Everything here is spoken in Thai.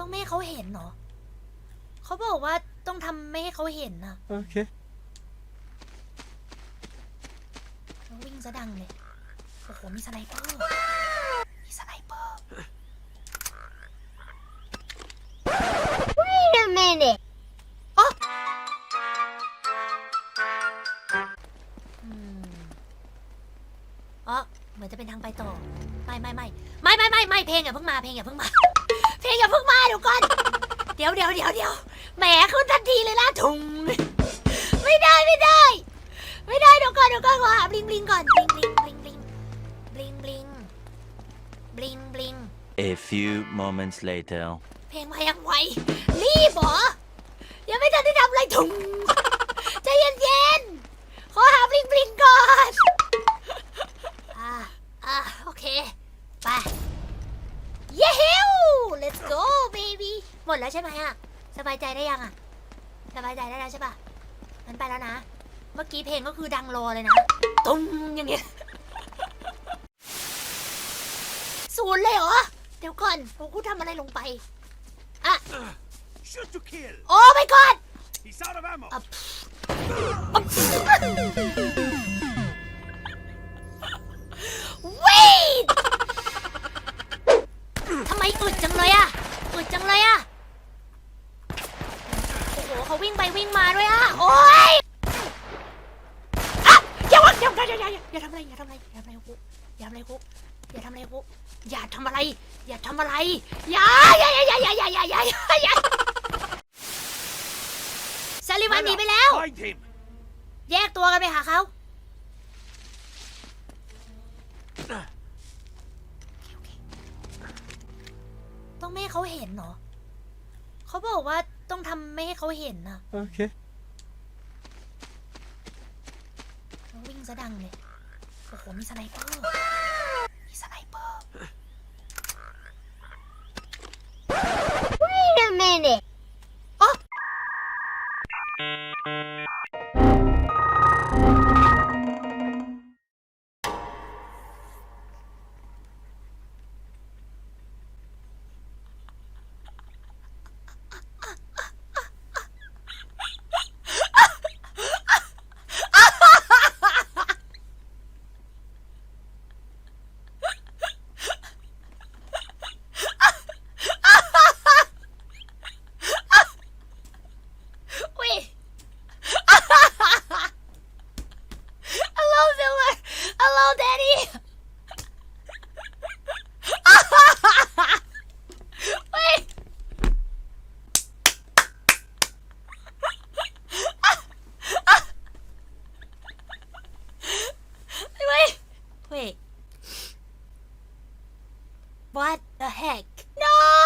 ต้องไม่ให้เขาเห็นเหรอเขาบอกว่าต้องทำไม่ให้เขาเห็นนะ Okay. วิ่งซะดังเลยโอ้โหมีสไนเปอร์มีสไนเปอร์ Wait a minute. อืมอ๋อเหมือนจะเป็นทางไปต่อ ไม่ไม่ไม่ไม่ไม่ไม่ไม่เพลงอย่าเพิ่งมาเพลงอย่าเพิ่งมา องอย่าเพิ่งมาเดี๋ยวก่อน เดี๋ยวเดี๋ยวเดี๋ยวเดี๋ยวแหมขึ้นทันทีเลยล่ะถุง ไม่ได้ไม่ได้ ไม่ได้เดี๋ยวก่อนเดี๋ยวก่อนขอหาบลิงบลิงก่อนบลิงบลิงบลิงบลิงบลิงบลิงบลิง A few moments later. เพลงมายังไวรีบเหรอยังไม่ทันได้ทำอะไรถุง มดแล้วใช่ไหมอะสบายใจได้ยังอะสบายใจได้แล้วใช่ปะงั้นไปแล้วนะ เมื่อกี้เพลงก็คือดังรอเลยนะ ตุ้มอย่างเงี้ยศูนย์เลยเหรอ เดี๋ยวก่อนผมกูทำอะไรลงไป Shoot to kill. โอ้ไม่ก่อน He's out of ammo. อะวีดทำไมอึดจังเลยอะอึดจังเลยอะโอ้โหเขาวิ่งไปวิ่งมาด้วยอะโอ้ยอะอย่าวะอย่าอย่าอย่าอย่าอย่าทำอะไรอย่าทำอะไรอย่าทำอะไรกูอย่าทำอะไรกูอย่าทำอะไรกูอย่าทำอะไร อย่าทำอะไร อย่าอย่าอย่าอย่าอย่าอย่าอย่าอย่าอย่าซาลิวันหนีไปแล้ว Find him. แยกตัวกันไปหาเขาต้องไม่ให้เขาเห็นเหรอ เขาบอกว่าต้องทำไม่ให้เขาเห็นนะ Okay. วิ่งซะดังเลยโอ้โหมีสไนเปอร์มีสไนเปอร์ Wait a minute. Wait. What the heck? No!